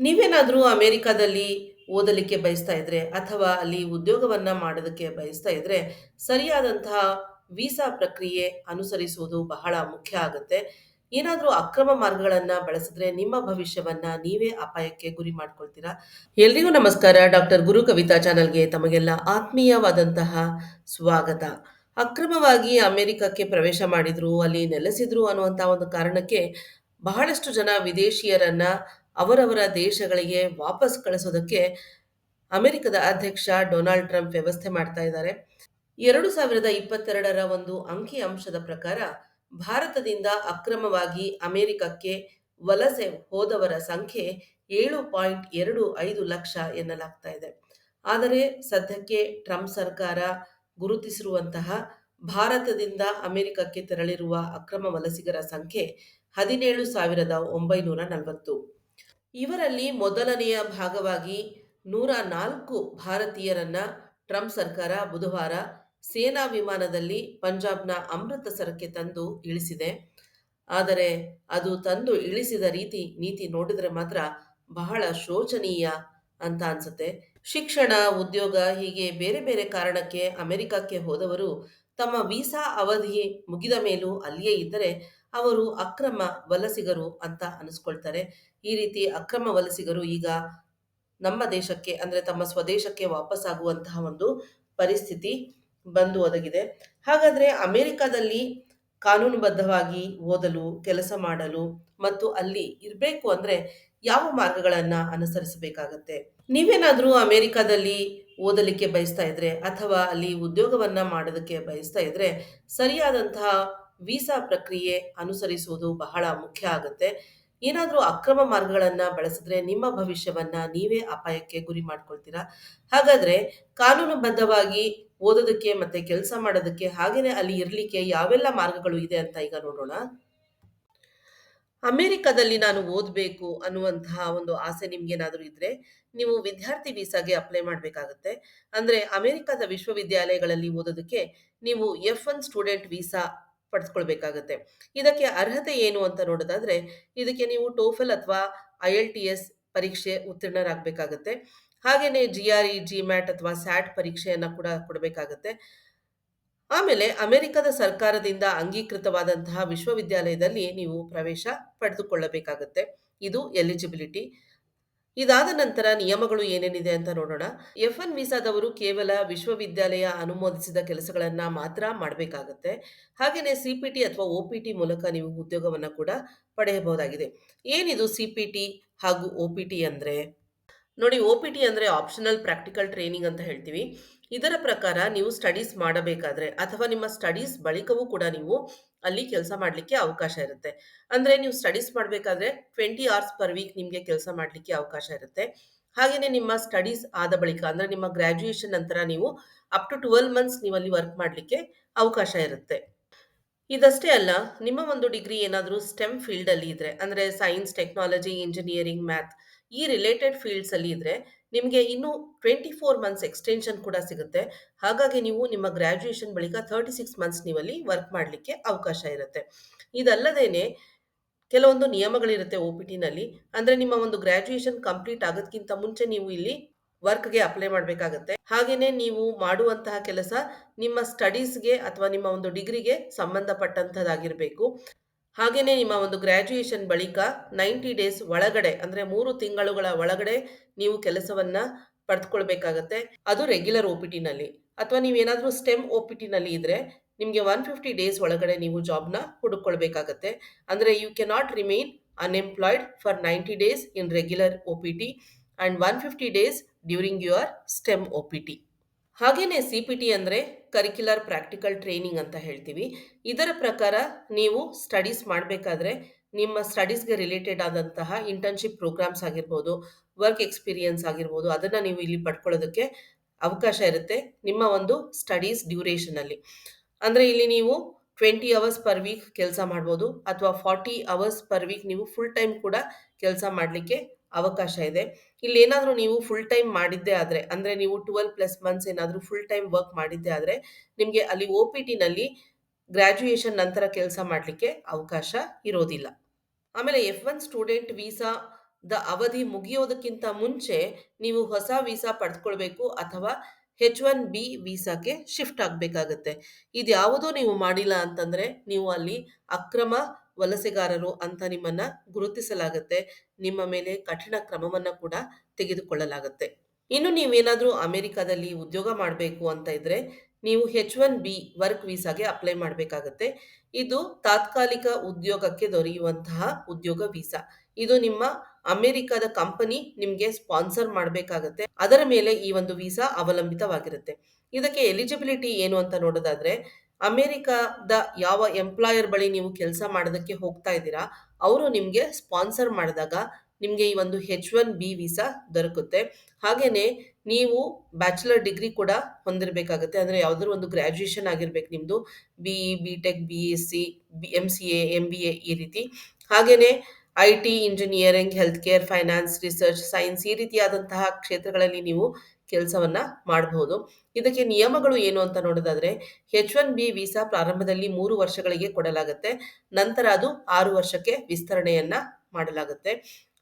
ನೀವೇನಾದರೂ ಅಮೇರಿಕಾದಲ್ಲಿ ಓದಲಿಕ್ಕೆ ಬಯಸ್ತಾ ಇದ್ರೆ ಅಥವಾ ಅಲ್ಲಿ ಉದ್ಯೋಗವನ್ನು ಮಾಡೋದಕ್ಕೆ ಬಯಸ್ತಾ ಇದ್ರೆ ಸರಿಯಾದಂತಹ ವೀಸಾ ಪ್ರಕ್ರಿಯೆ ಅನುಸರಿಸುವುದು ಬಹಳ ಮುಖ್ಯ ಆಗುತ್ತೆ. ಏನಾದರೂ ಅಕ್ರಮ ಮಾರ್ಗಗಳನ್ನು ಬಳಸಿದ್ರೆ ನಿಮ್ಮ ಭವಿಷ್ಯವನ್ನ ನೀವೇ ಅಪಾಯಕ್ಕೆ ಗುರಿ ಮಾಡ್ಕೊಳ್ತೀರಾ? ಎಲ್ರಿಗೂ ನಮಸ್ಕಾರ. ಡಾಕ್ಟರ್ ಗುರು ಕವಿತಾ ಚಾನಲ್ಗೆ ತಮಗೆಲ್ಲ ಆತ್ಮೀಯವಾದಂತಹ ಸ್ವಾಗತ. ಅಕ್ರಮವಾಗಿ ಅಮೆರಿಕಕ್ಕೆ ಪ್ರವೇಶ ಮಾಡಿದ್ರು, ಅಲ್ಲಿ ನೆಲೆಸಿದ್ರು ಅನ್ನುವಂಥ ಒಂದು ಕಾರಣಕ್ಕೆ ಬಹಳಷ್ಟು ಜನ ವಿದೇಶಿಯರನ್ನ ಅವರವರ ದೇಶಗಳಿಗೆ ವಾಪಸ್ ಕಳಿಸೋದಕ್ಕೆ ಅಮೆರಿಕದ ಅಧ್ಯಕ್ಷ ಡೊನಾಲ್ಡ್ ಟ್ರಂಪ್ ವ್ಯವಸ್ಥೆ ಮಾಡ್ತಾ ಇದ್ದಾರೆ. ಎರಡು ಸಾವಿರದ ಇಪ್ಪತ್ತೆರಡರ ಒಂದು ಅಂಕಿ ಅಂಶದ ಪ್ರಕಾರ ಭಾರತದಿಂದ ಅಕ್ರಮವಾಗಿ ಅಮೆರಿಕಕ್ಕೆ ವಲಸೆ ಹೋದವರ ಸಂಖ್ಯೆ ಏಳು ಪಾಯಿಂಟ್ ಎರಡು ಐದು ಲಕ್ಷ ಎನ್ನಲಾಗ್ತಾ ಇದೆ. ಆದರೆ ಸದ್ಯಕ್ಕೆ ಟ್ರಂಪ್ ಸರ್ಕಾರ ಗುರುತಿಸಿರುವಂತಹ ಭಾರತದಿಂದ ಅಮೆರಿಕಕ್ಕೆ ತೆರಳಿರುವ ಅಕ್ರಮ ವಲಸಿಗರ ಸಂಖ್ಯೆ ಹದಿನೇಳು ಸಾವಿರದ ಒಂಬೈನೂರ ನಲವತ್ತು. ಇವರಲ್ಲಿ ಮೊದಲನೆಯ ಭಾಗವಾಗಿ ನೂರ ನಾಲ್ಕು ಭಾರತೀಯರನ್ನ ಟ್ರಂಪ್ ಸರ್ಕಾರ ಬುಧವಾರ ಸೇನಾ ವಿಮಾನದಲ್ಲಿ ಪಂಜಾಬ್ನ ಅಮೃತಸರಕ್ಕೆ ತಂದು ಇಳಿಸಿದೆ. ಆದರೆ ಅದು ತಂದು ಇಳಿಸಿದ ರೀತಿ ನೀತಿ ನೋಡಿದರೆ ಮಾತ್ರ ಬಹಳ ಶೋಚನೀಯ ಅಂತ ಅನ್ಸುತ್ತೆ. ಶಿಕ್ಷಣ, ಉದ್ಯೋಗ ಹೀಗೆ ಬೇರೆ ಬೇರೆ ಕಾರಣಕ್ಕೆ ಅಮೆರಿಕಕ್ಕೆ ಹೋದವರು ತಮ್ಮ ವೀಸಾ ಅವಧಿ ಮುಗಿದ ಮೇಲೂ ಅಲ್ಲಿಯೇ ಇದ್ದರೆ ಅವರು ಅಕ್ರಮ ವಲಸಿಗರು ಅಂತ ಅನಿಸ್ಕೊಳ್ತಾರೆ. ಈ ರೀತಿ ಅಕ್ರಮ ವಲಸಿಗರು ಈಗ ನಮ್ಮ ದೇಶಕ್ಕೆ ಅಂದ್ರೆ ತಮ್ಮ ಸ್ವದೇಶಕ್ಕೆ ವಾಪಸ್ಸಾಗುವಂತಹ ಒಂದು ಪರಿಸ್ಥಿತಿ ಬಂದು ಒದಗಿದೆ. ಹಾಗಾದ್ರೆ ಅಮೆರಿಕದಲ್ಲಿ ಕಾನೂನುಬದ್ಧವಾಗಿ ಓದಲು, ಕೆಲಸ ಮಾಡಲು ಮತ್ತು ಅಲ್ಲಿ ಇರಬೇಕು ಅಂದ್ರೆ ಯಾವ ಮಾರ್ಗಗಳನ್ನು ಅನುಸರಿಸಬೇಕಾಗತ್ತೆ? ನೀವೇನಾದರೂ ಅಮೆರಿಕದಲ್ಲಿ ಓದಲಿಕ್ಕೆ ಬಯಸ್ತಾ ಇದ್ರೆ ಅಥವಾ ಅಲ್ಲಿ ಉದ್ಯೋಗವನ್ನ ಮಾಡೋದಕ್ಕೆ ಬಯಸ್ತಾ ಇದ್ರೆ ಸರಿಯಾದಂತಹ ವೀಸಾ ಪ್ರಕ್ರಿಯೆ ಅನುಸರಿಸುವುದು ಬಹಳ ಮುಖ್ಯ ಆಗುತ್ತೆ. ಏನಾದರೂ ಅಕ್ರಮ ಮಾರ್ಗಗಳನ್ನು ಬಳಸಿದ್ರೆ ನಿಮ್ಮ ಭವಿಷ್ಯವನ್ನ ನೀವೇ ಅಪಾಯಕ್ಕೆ ಗುರಿ ಮಾಡ್ಕೊಳ್ತೀರಾ? ಹಾಗಾದ್ರೆ ಕಾನೂನುಬದ್ಧವಾಗಿ ಓದೋದಕ್ಕೆ ಮತ್ತೆ ಕೆಲಸ ಮಾಡೋದಕ್ಕೆ ಹಾಗೆಯೇ ಅಲ್ಲಿ ಇರಲಿಕ್ಕೆ ಯಾವೆಲ್ಲ ಮಾರ್ಗಗಳು ಇದೆ ಅಂತ ಈಗ ನೋಡೋಣ. ಅಮೆರಿಕದಲ್ಲಿ ನಾನು ಓದಬೇಕು ಅನ್ನುವಂತಹ ಒಂದು ಆಸೆ ನಿಮ್ಗೇನಾದರೂ ಇದ್ರೆ ನೀವು ವಿದ್ಯಾರ್ಥಿ ವೀಸಾಗೆ ಅಪ್ಲೈ ಮಾಡಬೇಕಾಗುತ್ತೆ. ಅಂದ್ರೆ ಅಮೆರಿಕದ ವಿಶ್ವವಿದ್ಯಾಲಯಗಳಲ್ಲಿ ಓದೋದಕ್ಕೆ ನೀವು ಎಫ್ ಒನ್ ಸ್ಟೂಡೆಂಟ್ ವೀಸಾ ಪಡೆದುಕೊಳ್ಬೇಕಾಗತ್ತೆ ಇದಕ್ಕೆ ಅರ್ಹತೆ ಏನು ಅಂತ ನೋಡೋದಾದ್ರೆ, ಇದಕ್ಕೆ ನೀವು ಟೋಫಲ್ ಅಥವಾ ಐ ಎಲ್ ಟಿ ಎಸ್ ಪರೀಕ್ಷೆ ಉತ್ತೀರ್ಣರಾಗಬೇಕಾಗತ್ತೆ. ಹಾಗೆಯೇ G R E GMAT ಅಥವಾ ಸ್ಯಾಟ್ ಪರೀಕ್ಷೆಯನ್ನು ಕೂಡ ಕೊಡಬೇಕಾಗತ್ತೆ. ಆಮೇಲೆ ಅಮೆರಿಕದ ಸರ್ಕಾರದಿಂದ ಅಂಗೀಕೃತವಾದಂತಹ ವಿಶ್ವವಿದ್ಯಾಲಯದಲ್ಲಿ ನೀವು ಪ್ರವೇಶ ಪಡೆದುಕೊಳ್ಳಬೇಕಾಗತ್ತೆ. ಇದು ಎಲಿಜಿಬಿಲಿಟಿ ಇದಾದ ನಂತರ ನಿಯಮಗಳು ಏನೇನಿದೆ ಅಂತ ನೋಡೋಣ. ಎಫ್ ಎನ್ ವಿಸಾದವರು ಕೇವಲ ವಿಶ್ವವಿದ್ಯಾಲಯ ಅನುಮೋದಿಸಿದ ಕೆಲಸಗಳನ್ನು ಮಾತ್ರ ಮಾಡಬೇಕಾಗತ್ತೆ. ಹಾಗೆಯೇ ಸಿ ಪಿ ಟಿ ಅಥವಾ ಒ ಪಿ ಟಿ ಮೂಲಕ ನೀವು ಉದ್ಯೋಗವನ್ನ ಕೂಡ ಪಡೆಯಬಹುದಾಗಿದೆ. ಏನಿದು ಸಿ ಪಿ ಟಿ ಹಾಗೂ ಒ ಪಿ ಟಿ ಅಂದರೆ? ನೋಡಿ ಒ ಪಿ ಟಿ ಅಂದರೆ ಆಪ್ಷನಲ್ ಪ್ರಾಕ್ಟಿಕಲ್ ಟ್ರೈನಿಂಗ್ ಅಂತ ಹೇಳ್ತೀವಿ. ಇದರ ಪ್ರಕಾರ ನೀವು ಸ್ಟಡೀಸ್ ಮಾಡಬೇಕಾದ್ರೆ ಅಥವಾ ನಿಮ್ಮ ಸ್ಟಡೀಸ್ ಬಳಿಕವೂ ಕೂಡ ನೀವು ಅಲ್ಲಿ ಕೆಲಸ ಮಾಡಲಿಕ್ಕೆ ಅವಕಾಶ ಇರುತ್ತೆ. ಅಂದ್ರೆ ನೀವು ಸ್ಟಡೀಸ್ ಮಾಡಬೇಕಾದ್ರೆ ಟ್ವೆಂಟಿ ಅವರ್ಸ್ ಪರ್ ವೀಕ್ ನಿಮಗೆ ಕೆಲಸ ಮಾಡಲಿಕ್ಕೆ ಅವಕಾಶ ಇರುತ್ತೆ. ಹಾಗೆಯೇ ನಿಮ್ಮ ಸ್ಟಡೀಸ್ ಆದ ಬಳಿಕ ಅಂದರೆ ನಿಮ್ಮ ಗ್ರ್ಯಾಜುಯೇಷನ್ ನಂತರ ನೀವು ಅಪ್ ಟು ಟ್ವೆಲ್ ಮಂತ್ಸ್ ನೀವು ಅಲ್ಲಿ ವರ್ಕ್ ಮಾಡಲಿಕ್ಕೆ ಅವಕಾಶ ಇರುತ್ತೆ. ಇದಷ್ಟೇ ಅಲ್ಲ, ನಿಮ್ಮ ಒಂದು ಡಿಗ್ರಿ ಏನಾದರೂ ಸ್ಟೆಮ್ ಫೀಲ್ಡಲ್ಲಿ ಇದ್ರೆ, ಅಂದರೆ ಸೈನ್ಸ್ ಟೆಕ್ನಾಲಜಿ ಇಂಜಿನಿಯರಿಂಗ್ ಮ್ಯಾಥ್ ಈ ರಿಲೇಟೆಡ್ ಫೀಲ್ಡ್ಸ್ ಅಲ್ಲಿ ಇದ್ರೆ ನಿಮಗೆ ಇನ್ನೂ ಟ್ವೆಂಟಿ ಫೋರ್ ಮಂತ್ಸ್ ಎಕ್ಸ್ಟೆನ್ಷನ್ ಕೂಡ ಸಿಗುತ್ತೆ. ಹಾಗಾಗಿ ನೀವು ನಿಮ್ಮ ಗ್ರ್ಯಾಜುಯೇಷನ್ ಬಳಿಕ ತರ್ಟಿ ಸಿಕ್ಸ್ ಮಂತ್ಸ್ ನೀವಲ್ಲಿ ವರ್ಕ್ ಮಾಡಲಿಕ್ಕೆ ಅವಕಾಶ ಇರುತ್ತೆ. ಇದಲ್ಲದೇನೆ ಕೆಲವೊಂದು ನಿಯಮಗಳಿರುತ್ತೆ ಒ ಪಿ ಟಿನಲ್ಲಿ ಅಂದರೆ ನಿಮ್ಮ ಒಂದು ಗ್ರ್ಯಾಜುಯೇಷನ್ ಕಂಪ್ಲೀಟ್ ಆಗೋದಕ್ಕಿಂತ ಮುಂಚೆ ನೀವು ಇಲ್ಲಿ ವರ್ಕ್ಗೆ ಅಪ್ಲೈ ಮಾಡಬೇಕಾಗತ್ತೆ. ಹಾಗೆಯೇ ನೀವು ಮಾಡುವಂತಹ ಕೆಲಸ ನಿಮ್ಮ ಸ್ಟಡೀಸ್ಗೆ ಅಥವಾ ನಿಮ್ಮ ಒಂದು ಡಿಗ್ರಿಗೆ ಸಂಬಂಧಪಟ್ಟಂಥದ್ದಾಗಿರಬೇಕು ಹಾಗೆಯೇ ನಿಮ್ಮ ಒಂದು ಗ್ರ್ಯಾಜುಯೇಷನ್ ಬಳಿಕ ನೈಂಟಿ ಡೇಸ್ ಒಳಗಡೆ, ಅಂದರೆ ಮೂರು ತಿಂಗಳುಗಳ ಒಳಗಡೆ ನೀವು ಕೆಲಸವನ್ನ ಪಡೆದುಕೊಳ್ಬೇಕಾಗತ್ತೆ ಅದು ರೆಗ್ಯುಲರ್ ಒ ಪಿ ಟಿನಲ್ಲಿ ಅಥವಾ ನೀವೇನಾದರೂ ಸ್ಟೆಮ್ ಒ ಪಿ ಟಿನಲ್ಲಿ ಇದ್ದರೆ ನಿಮಗೆ ಒನ್ ಫಿಫ್ಟಿ ಡೇಸ್ ಒಳಗಡೆ ನೀವು ಜಾಬ್ನ ಹುಡುಕೊಳ್ಬೇಕಾಗತ್ತೆ. ಅಂದರೆ you cannot remain unemployed for ninety days in regular O P T and one fifty days during your STEM O P T ಹಾಗೆಯೇ ಸಿ ಪಿ ಟಿ ಅಂದರೆ curricular practical training ಅಂತ ಹೇಳ್ತೀವಿ. ಇದರ ಪ್ರಕಾರ ನೀವು ಸ್ಟಡೀಸ್ ಮಾಡಬೇಕಾದ್ರೆ ನಿಮ್ಮ ಸ್ಟಡೀಸ್ಗೆ ರಿಲೇಟೆಡ್ ಆದಂತಹ ಇಂಟರ್ನ್ಶಿಪ್ ಪ್ರೋಗ್ರಾಮ್ಸ್ ಆಗಿರ್ಬೋದು ವರ್ಕ್ ಎಕ್ಸ್ಪೀರಿಯನ್ಸ್ ಆಗಿರ್ಬೋದು, ಅದನ್ನು ನೀವು ಇಲ್ಲಿ ಪಡ್ಕೊಳ್ಳೋದಕ್ಕೆ ಅವಕಾಶ ಇರುತ್ತೆ ನಿಮ್ಮ ಒಂದು ಸ್ಟಡೀಸ್ ಡ್ಯೂರೇಷನಲ್ಲಿ ಅಂದರೆ ಇಲ್ಲಿ ನೀವು ಟ್ವೆಂಟಿ ಅವರ್ಸ್ ಪರ್ ವೀಕ್ ಕೆಲಸ ಮಾಡ್ಬೋದು ಅಥವಾ ಫಾರ್ಟಿ ಅವರ್ಸ್ ಪರ್ ವೀಕ್ ನೀವು ಫುಲ್ ಟೈಮ್ ಕೂಡ ಕೆಲಸ ಮಾಡಲಿಕ್ಕೆ ಅವಕಾಶ ಇದೆ. ಇಲ್ಲಿ ಏನಾದರೂ ನೀವು ಫುಲ್ ಟೈಮ್ ಮಾಡಿದ್ದೇ ಆದರೆ, ಅಂದರೆ ನೀವು ಟ್ವೆಲ್ ಪ್ಲಸ್ ಮಂತ್ಸ್ ಏನಾದರೂ ಫುಲ್ ಟೈಮ್ ವರ್ಕ್ ಮಾಡಿದ್ದೇ ಆದರೆ, ನಿಮಗೆ ಅಲ್ಲಿ ಒ ಪಿ ಟಿನಲ್ಲಿ ಗ್ರ್ಯಾಜುಯೇಷನ್ ನಂತರ ಕೆಲಸ ಮಾಡಲಿಕ್ಕೆ ಅವಕಾಶ ಇರೋದಿಲ್ಲ. ಆಮೇಲೆ ಎಫ್ ಒನ್ ಸ್ಟೂಡೆಂಟ್ ವೀಸಾ ದ ಅವಧಿ ಮುಗಿಯೋದಕ್ಕಿಂತ ಮುಂಚೆ ನೀವು ಹೊಸ ವೀಸಾ ಪಡೆದುಕೊಳ್ಬೇಕು ಅಥವಾ ಹೆಚ್ ಒನ್ ಬಿ ವೀಸಾಕ್ಕೆ ಶಿಫ್ಟ್ ಆಗಬೇಕಾಗತ್ತೆ. ಇದ್ಯಾವುದೂ ನೀವು ಮಾಡಿಲ್ಲ ಅಂತಂದರೆ ನೀವು ಅಲ್ಲಿ ಅಕ್ರಮ ವಲಸೆಗಾರರು ಅಂತ ನಿಮ್ಮನ್ನ ಗುರುತಿಸಲಾಗುತ್ತೆ. ನಿಮ್ಮ ಮೇಲೆ ಕಠಿಣ ಕ್ರಮವನ್ನ ಕೂಡ ತೆಗೆದುಕೊಳ್ಳಲಾಗುತ್ತೆ. ಇನ್ನು ನೀವೇನಾದ್ರೂ ಅಮೆರಿಕಾದಲ್ಲಿ ಉದ್ಯೋಗ ಮಾಡಬೇಕು ಅಂತ ಇದ್ರೆ ನೀವು ಹೆಚ್ ಒನ್ ಬಿ ವರ್ಕ್ ವೀಸಾಗೆ ಅಪ್ಲೈ ಮಾಡಬೇಕಾಗತ್ತೆ. ಇದು ತಾತ್ಕಾಲಿಕ ಉದ್ಯೋಗಕ್ಕೆ ದೊರೆಯುವಂತಹ ಉದ್ಯೋಗ ವೀಸಾ. ಇದು ನಿಮ್ಮ ಅಮೆರಿಕದ ಕಂಪನಿ ನಿಮಗೆ ಸ್ಪಾನ್ಸರ್ ಮಾಡಬೇಕಾಗತ್ತೆ. ಅದರ ಮೇಲೆ ಈ ಒಂದು ವೀಸಾ ಅವಲಂಬಿತವಾಗಿರುತ್ತೆ. ಇದಕ್ಕೆ ಎಲಿಜಿಬಿಲಿಟಿ ಏನು ಅಂತ ನೋಡೋದಾದ್ರೆ ಅಮೆರಿಕದ ಯಾವ ಎಂಪ್ಲಾಯರ್ ಬಳಿ ನೀವು ಕೆಲಸ ಮಾಡೋದಕ್ಕೆ ಹೋಗ್ತಾ ಇದ್ದೀರಾ, ಅವರು ನಿಮಗೆ ಸ್ಪಾನ್ಸರ್ ಮಾಡಿದಾಗ ನಿಮಗೆ ಈ ಒಂದು ಹೆಚ್ ಒನ್ ಬಿ ವೀಸಾ ದೊರಕುತ್ತೆ. ಹಾಗೆಯೇ ನೀವು ಬ್ಯಾಚುಲರ್ ಡಿಗ್ರಿ ಕೂಡ ಹೊಂದಿರಬೇಕಾಗುತ್ತೆ. ಅಂದರೆ ಯಾವುದಾದ್ರು ಒಂದು ಗ್ರ್ಯಾಜುಯೇಷನ್ ಆಗಿರ್ಬೇಕು ನಿಮ್ಮದು B E B tech B S C B M C A M B A ಈ ರೀತಿ. ಹಾಗೆಯೇ I T engineering health care finance research science ಈ ರೀತಿಯಾದಂತಹ ಕ್ಷೇತ್ರಗಳಲ್ಲಿ ನೀವು ಕೆಲಸವನ್ನು ಮಾಡಬಹುದು ಇದಕ್ಕೆ ನಿಯಮಗಳು ಏನು ಅಂತ ನೋಡೋದಾದ್ರೆ ಹೆಚ್ ಒನ್ ಬಿ ವೀಸಾ ಪ್ರಾರಂಭದಲ್ಲಿ ಮೂರು ವರ್ಷಗಳಿಗೆ ಕೊಡಲಾಗುತ್ತೆ. ನಂತರ ಅದು ಆರು ವರ್ಷಕ್ಕೆ ವಿಸ್ತರಣೆಯನ್ನ ಮಾಡಲಾಗುತ್ತೆ.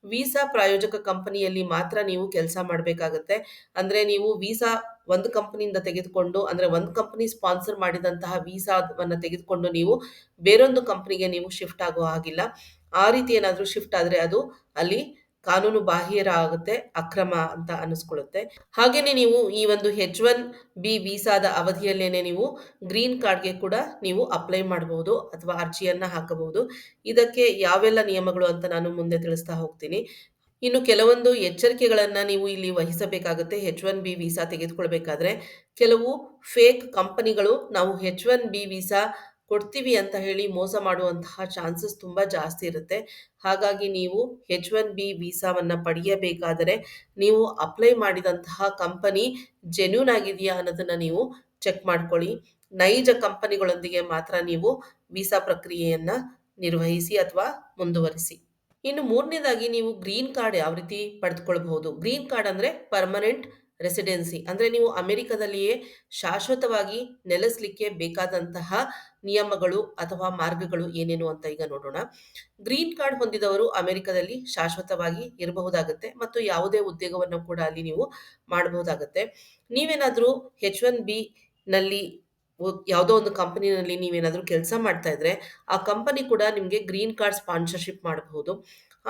ವೀಸಾ ಪ್ರಾಯೋಜಕ ಕಂಪನಿಯಲ್ಲಿ ಮಾತ್ರ ನೀವು ಕೆಲಸ ಮಾಡಬೇಕಾಗತ್ತೆ. ಅಂದ್ರೆ ನೀವು ವೀಸಾ ಒಂದು ಕಂಪನಿಯಿಂದ ತೆಗೆದುಕೊಂಡು, ಅಂದ್ರೆ ಒಂದು ಕಂಪನಿ ಸ್ಪಾನ್ಸರ್ ಮಾಡಿದಂತಹ ವೀಸಾವನ್ನು ತೆಗೆದುಕೊಂಡು ನೀವು ಬೇರೊಂದು ಕಂಪನಿಗೆ ನೀವು ಶಿಫ್ಟ್ ಆಗೋ ಹಾಗಿಲ್ಲ. ಆ ರೀತಿ ಏನಾದರೂ ಶಿಫ್ಟ್ ಆದರೆ ಅದು ಅಲ್ಲಿ ಕಾನೂನು ಬಾಹಿರ ಆಗುತ್ತೆ ಅಕ್ರಮ ಅಂತ ಅನಿಸ್ಕೊಳ್ಳುತ್ತೆ ಹಾಗೆಯೇ ನೀವು ಈ ಒಂದು ಹೆಚ್ ಒನ್ ಬಿ ವೀಸಾದ ಅವಧಿಯಲ್ಲೇನೆ ನೀವು ಗ್ರೀನ್ ಕಾರ್ಡ್ಗೆ ಕೂಡ ನೀವು ಅಪ್ಲೈ ಮಾಡಬಹುದು ಅಥವಾ ಅರ್ಜಿಯನ್ನ ಹಾಕಬಹುದು ಇದಕ್ಕೆ ಯಾವೆಲ್ಲ ನಿಯಮಗಳು ಅಂತ ನಾನು ಮುಂದೆ ತಿಳಿಸ್ತಾ ಹೋಗ್ತೀನಿ. ಇನ್ನು ಕೆಲವೊಂದು ಎಚ್ಚರಿಕೆಗಳನ್ನು ನೀವು ಇಲ್ಲಿ ವಹಿಸಬೇಕಾಗುತ್ತೆ ಹೆಚ್ ಒನ್ ಬಿ ವೀಸಾ ತೆಗೆದುಕೊಳ್ಬೇಕಾದ್ರೆ, ಕೆಲವು ಫೇಕ್ ಕಂಪನಿಗಳು ನಾವು ಹೆಚ್ ಒನ್ ಬಿ ವೀಸಾ ಕೊಡ್ತೀವಿ ಅಂತ ಹೇಳಿ ಮೋಸ ಮಾಡುವಂತಹ ಚಾನ್ಸಸ್ ತುಂಬ ಜಾಸ್ತಿ ಇರುತ್ತೆ. ಹಾಗಾಗಿ ನೀವು ಹೆಚ್ ಒನ್ ಬಿ ವೀಸಾವನ್ನು ಪಡೆಯಬೇಕಾದರೆ ನೀವು ಅಪ್ಲೈ ಮಾಡಿದಂತಹ ಕಂಪನಿ ಜೆನ್ಯೂನ್ ಆಗಿದೆಯಾ ಅನ್ನೋದನ್ನು ನೀವು ಚೆಕ್ ಮಾಡ್ಕೊಳ್ಳಿ. ನೈಜ ಕಂಪನಿಗಳೊಂದಿಗೆ ಮಾತ್ರ ನೀವು ವೀಸಾ ಪ್ರಕ್ರಿಯೆಯನ್ನು ನಿರ್ವಹಿಸಿ ಅಥವಾ ಮುಂದುವರಿಸಿ. ಇನ್ನು ಮೂರನೇದಾಗಿ ನೀವು ಗ್ರೀನ್ ಕಾರ್ಡ್ ಯಾವ ರೀತಿ ಪಡೆದುಕೊಳ್ಬಹುದು? ಗ್ರೀನ್ ಕಾರ್ಡ್ ಅಂದರೆ ಪರ್ಮನೆಂಟ್ ರೆಸಿಡೆನ್ಸಿ ಅಂದರೆ ನೀವು ಅಮೆರಿಕದಲ್ಲಿಯೇ ಶಾಶ್ವತವಾಗಿ ನೆಲೆಸಲಿಕ್ಕೆ ಬೇಕಾದಂತಹ ನಿಯಮಗಳು ಅಥವಾ ಮಾರ್ಗಗಳು ಏನೇನು ಅಂತ ಈಗ ನೋಡೋಣ. ಗ್ರೀನ್ ಕಾರ್ಡ್ ಹೊಂದಿದವರು ಅಮೆರಿಕದಲ್ಲಿ ಶಾಶ್ವತವಾಗಿ ಇರಬಹುದಾಗುತ್ತೆ ಮತ್ತು ಯಾವುದೇ ಉದ್ಯೋಗವನ್ನು ಕೂಡ ಅಲ್ಲಿ ನೀವು ಮಾಡಬಹುದಾಗುತ್ತೆ. ನೀವೇನಾದರೂ ಹೆಚ್ ಒನ್ ಬಿ ನಲ್ಲಿ ಯಾವುದೋ ಒಂದು ಕಂಪನಿನಲ್ಲಿ ನೀವೇನಾದರೂ ಕೆಲಸ ಮಾಡ್ತಾ ಇದ್ರೆ ಆ ಕಂಪನಿ ಕೂಡ ನಿಮಗೆ ಗ್ರೀನ್ ಕಾರ್ಡ್ ಸ್ಪಾನ್ಸರ್ಶಿಪ್ ಮಾಡಬಹುದು.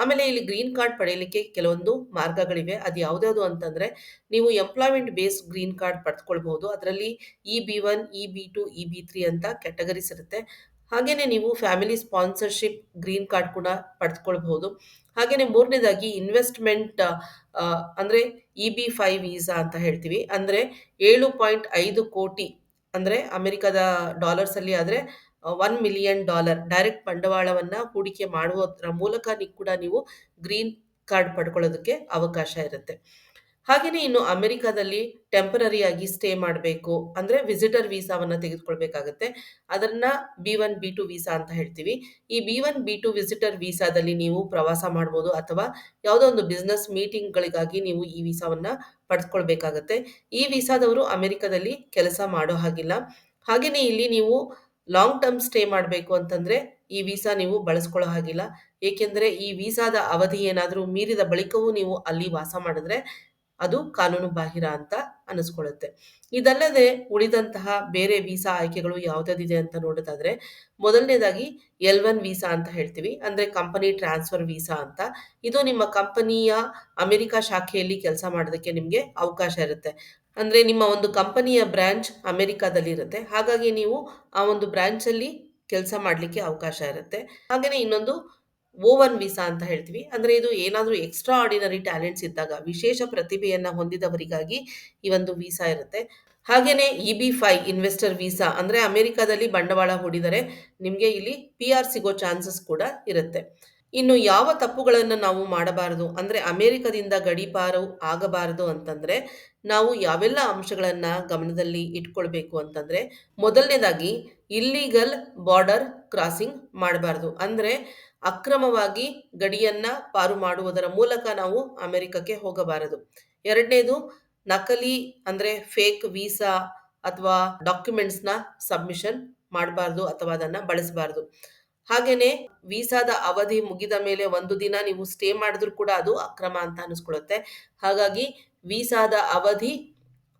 ಆಮೇಲೆ ಇಲ್ಲಿ ಗ್ರೀನ್ ಕಾರ್ಡ್ ಪಡೆಯಲಿಕ್ಕೆ ಕೆಲವೊಂದು ಮಾರ್ಗಗಳಿವೆ. ಅದು ಯಾವುದ್ಯಾವುದು ಅಂತಂದರೆ, ನೀವು ಎಂಪ್ಲಾಯ್ಮೆಂಟ್ ಬೇಸ್ಡ್ ಗ್ರೀನ್ ಕಾರ್ಡ್ ಪಡೆದುಕೊಳ್ಬಹುದು ಅದರಲ್ಲಿ E B one E B two E B three ಅಂತ ಕ್ಯಾಟಗರೀಸ್ ಇರುತ್ತೆ. ಹಾಗೆಯೇ ನೀವು ಫ್ಯಾಮಿಲಿ ಸ್ಪಾನ್ಸರ್ಶಿಪ್ ಗ್ರೀನ್ ಕಾರ್ಡ್ ಕೂಡ ಪಡೆದುಕೊಳ್ಬಹುದು ಹಾಗೆಯೇ ಮೂರನೇದಾಗಿ ಇನ್ವೆಸ್ಟ್ಮೆಂಟ್ ಅಂದರೆ ಇ ಬಿ ಫೈವ್ ವೀಸಾ ಅಂತ ಹೇಳ್ತೀವಿ. ಅಂದರೆ ಏಳು ಪಾಯಿಂಟ್ ಐದು ಕೋಟಿ, ಅಂದರೆ ಅಮೆರಿಕದ ಡಾಲರ್ಸಲ್ಲಿ ಆದರೆ ಒನ್ ಮಿಲಿಯನ್ ಡಾಲರ್ ಡೈರೆಕ್ಟ್ ಬಂಡವಾಳವನ್ನು ಹೂಡಿಕೆ ಮಾಡುವುದರ ಮೂಲಕ ಕೂಡ ನೀವು ಗ್ರೀನ್ ಕಾರ್ಡ್ ಪಡ್ಕೊಳ್ಳೋದಕ್ಕೆ ಅವಕಾಶ ಇರುತ್ತೆ. ಹಾಗೆಯೇ ಇನ್ನು ಅಮೆರಿಕದಲ್ಲಿ ಟೆಂಪರರಿಯಾಗಿ ಸ್ಟೇ ಮಾಡಬೇಕು ಅಂದರೆ ವಿಸಿಟರ್ ವೀಸಾವನ್ನು ತೆಗೆದುಕೊಳ್ಬೇಕಾಗತ್ತೆ. ಅದನ್ನ B one B two visa ಅಂತ ಹೇಳ್ತೀವಿ. ಈ B one B two visitor ವೀಸಾದಲ್ಲಿ ನೀವು ಪ್ರವಾಸ ಮಾಡ್ಬೋದು ಅಥವಾ ಯಾವುದೋ ಒಂದು ಬಿಸ್ನೆಸ್ ಮೀಟಿಂಗ್ಗಳಿಗಾಗಿ ನೀವು ಈ ವೀಸಾವನ್ನು ಪಡೆದುಕೊಳ್ಬೇಕಾಗತ್ತೆ ಈ ವೀಸಾದವರು ಅಮೆರಿಕದಲ್ಲಿ ಕೆಲಸ ಮಾಡೋ ಹಾಗಿಲ್ಲ. ಹಾಗೆಯೇ ಇಲ್ಲಿ ನೀವು ಲಾಂಗ್ ಟರ್ಮ್ ಸ್ಟೇ ಮಾಡಬೇಕು ಅಂತಂದರೆ ಈ ವೀಸಾ ನೀವು ಬಳಸ್ಕೊಳ್ಳೋ ಹಾಗಿಲ್ಲ. ಏಕೆಂದರೆ ಈ ವೀಸಾದ ಅವಧಿ ಏನಾದರೂ ಮೀರಿದ ಬಳಿಕವೂ ನೀವು ಅಲ್ಲಿ ವಾಸ ಮಾಡಿದ್ರೆ ಅದು ಕಾನೂನು ಬಾಹಿರ ಅಂತ ಅನಿಸ್ಕೊಳ್ಳುತ್ತೆ. ಇದಲ್ಲದೆ ಉಳಿದಂತಹ ಬೇರೆ ವೀಸಾ ಆಯ್ಕೆಗಳು ಯಾವ್ದಿದೆ ಅಂತ ನೋಡೋದಾದ್ರೆ ಮೊದಲನೇದಾಗಿ ಎಲ್ ಒನ್ ವೀಸಾ ಅಂತ ಹೇಳ್ತೀವಿ. ಅಂದರೆ ಕಂಪನಿ ಟ್ರಾನ್ಸ್ಫರ್ ವೀಸಾ ಅಂತ. ಇದು ನಿಮ್ಮ ಕಂಪನಿಯ ಅಮೆರಿಕ ಶಾಖೆಯಲ್ಲಿ ಕೆಲಸ ಮಾಡೋದಕ್ಕೆ ನಿಮಗೆ ಅವಕಾಶ ಇರುತ್ತೆ. ಅಂದರೆ ನಿಮ್ಮ ಒಂದು ಕಂಪನಿಯ ಬ್ರ್ಯಾಂಚ್ ಅಮೆರಿಕಾದಲ್ಲಿ ಇರುತ್ತೆ ಹಾಗಾಗಿ ನೀವು ಆ ಒಂದು ಬ್ರ್ಯಾಂಚಲ್ಲಿ ಕೆಲಸ ಮಾಡಲಿಕ್ಕೆ ಅವಕಾಶ ಇರುತ್ತೆ. ಹಾಗೆಯೇ ಇನ್ನೊಂದು ಓವನ್ ವೀಸಾ ಅಂತ ಹೇಳ್ತೀವಿ. ಅಂದರೆ ಇದು ಏನಾದರೂ ಎಕ್ಸ್ಟ್ರಾ ಆರ್ಡಿನರಿ ಟ್ಯಾಲೆಂಟ್ಸ್ ಇದ್ದಾಗ, ವಿಶೇಷ ಪ್ರತಿಭೆಯನ್ನು ಹೊಂದಿದವರಿಗಾಗಿ ಈ ಒಂದು ವೀಸಾ ಇರುತ್ತೆ. ಹಾಗೆಯೇ E B five investor visa, ಅಂದರೆ ಅಮೆರಿಕಾದಲ್ಲಿ ಬಂಡವಾಳ ಹೂಡಿದರೆ ನಿಮಗೆ ಇಲ್ಲಿ ಪಿ ಆರ್ ಸಿಗೋ ಚಾನ್ಸಸ್ ಕೂಡ ಇರುತ್ತೆ. ಇನ್ನು ಯಾವ ತಪ್ಪುಗಳನ್ನು ನಾವು ಮಾಡಬಾರದು? ಅಂದರೆ ಅಮೇರಿಕದಿಂದ ಗಡೀಪಾರು ಆಗಬಾರದು ಅಂತಂದರೆ ನಾವು ಯಾವೆಲ್ಲ ಅಂಶಗಳನ್ನು ಗಮನದಲ್ಲಿ ಇಟ್ಕೊಳ್ಬೇಕು ಅಂತಂದರೆ ಮೊದಲನೇದಾಗಿ ಇಲ್ಲೀಗಲ್ ಬಾರ್ಡರ್ ಕ್ರಾಸಿಂಗ್ ಮಾಡಬಾರ್ದು. ಅಂದರೆ ಅಕ್ರಮವಾಗಿ ಗಡಿಯನ್ನು ಪಾರು ಮಾಡುವುದರ ಮೂಲಕ ನಾವು ಅಮೆರಿಕಕ್ಕೆ ಹೋಗಬಾರದು. ಎರಡನೇದು ನಕಲಿ ಅಂದರೆ ಫೇಕ್ ವೀಸಾ ಅಥವಾ ಡಾಕ್ಯುಮೆಂಟ್ಸ್ನ ಸಬ್ಮಿಷನ್ ಮಾಡಬಾರ್ದು ಅಥವಾ ಅದನ್ನು ಬಳಸಬಾರ್ದು. ಹಾಗೇನೆ ವೀಸಾದ ಅವಧಿ ಮುಗಿದ ಮೇಲೆ ಒಂದು ದಿನ ನೀವು ಸ್ಟೇ ಮಾಡಿದ್ರು ಕೂಡ ಅದು ಅಕ್ರಮ ಅಂತ ಅನಿಸ್ಕೊಳ್ಳುತ್ತೆ. ಹಾಗಾಗಿ ವೀಸಾದ ಅವಧಿ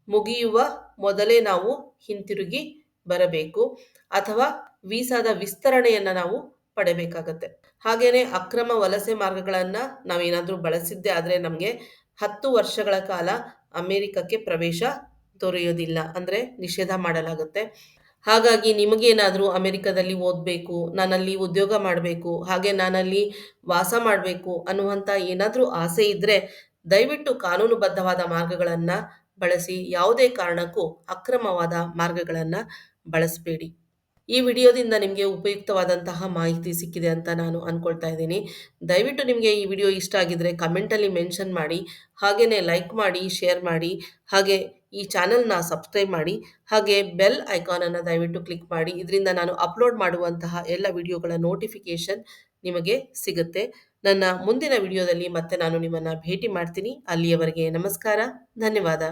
ಮುಗಿಯುವ ಮೊದಲೇ ನಾವು ಹಿಂತಿರುಗಿ ಬರಬೇಕು ಅಥವಾ ವೀಸಾದ ವಿಸ್ತರಣೆಯನ್ನ ನಾವು ಪಡೆಯಬೇಕಾಗತ್ತೆ ಹಾಗೇನೆ ಅಕ್ರಮ ವಲಸೆ ಮಾರ್ಗಗಳನ್ನ ನಾವೇನಾದ್ರೂ ಬಳಸಿದ್ದೆ ಆದ್ರೆ ನಮಗೆ ಹತ್ತು ವರ್ಷಗಳ ಕಾಲ ಅಮೆರಿಕಕ್ಕೆ ಪ್ರವೇಶ ದೊರೆಯೋದಿಲ್ಲ ಅಂದ್ರೆ ನಿಷೇಧ ಮಾಡಲಾಗುತ್ತೆ. ಹಾಗಾಗಿ ನಿಮಗೇನಾದರೂ ಅಮೆರಿಕದಲ್ಲಿ ಓದಬೇಕು, ನಾನಲ್ಲಿ ಉದ್ಯೋಗ ಮಾಡಬೇಕು, ಹಾಗೆ ನಾನಲ್ಲಿ ವಾಸ ಮಾಡಬೇಕು ಅನ್ನುವಂಥ ಏನಾದರೂ ಆಸೆ ಇದ್ದರೆ ದಯವಿಟ್ಟು ಕಾನೂನುಬದ್ಧವಾದ ಮಾರ್ಗಗಳನ್ನು ಬಳಸಿ, ಯಾವುದೇ ಕಾರಣಕ್ಕೂ ಅಕ್ರಮವಾದ ಮಾರ್ಗಗಳನ್ನು ಬಳಸಬೇಡಿ. ಈ ವಿಡಿಯೋದಿಂದ ನಿಮಗೆ ಉಪಯುಕ್ತವಾದಂತಹ ಮಾಹಿತಿ ಸಿಕ್ಕಿದೆ ಅಂತ ನಾನು ಅಂದ್ಕೊಳ್ತಾ ಇದ್ದೀನಿ. ದಯವಿಟ್ಟು ನಿಮಗೆ ಈ ವಿಡಿಯೋ ಇಷ್ಟ ಆಗಿದ್ದರೆ ಕಮೆಂಟಲ್ಲಿ ಮೆನ್ಷನ್ ಮಾಡಿ ಹಾಗೆಯೇ ಲೈಕ್ ಮಾಡಿ, ಶೇರ್ ಮಾಡಿ, ಹಾಗೆ ಈ ಚಾನಲ್ನ ಸಬ್ಸ್ಕ್ರೈಬ್ ಮಾಡಿ ಹಾಗೆ ಬೆಲ್ ಐಕಾನನ್ನು ದಯವಿಟ್ಟು ಕ್ಲಿಕ್ ಮಾಡಿ. ಇದರಿಂದ ನಾನು ಅಪ್ಲೋಡ್ ಮಾಡುವಂತಹ ಎಲ್ಲ ವಿಡಿಯೋಗಳ ನೋಟಿಫಿಕೇಷನ್ ನಿಮಗೆ ಸಿಗುತ್ತೆ. ನನ್ನ ಮುಂದಿನ ವಿಡಿಯೋದಲ್ಲಿ ಮತ್ತೆ ನಾನು ನಿಮ್ಮನ್ನು ಭೇಟಿ ಮಾಡ್ತೀನಿ. ಅಲ್ಲಿಯವರೆಗೆ ನಮಸ್ಕಾರ. ಧನ್ಯವಾದ.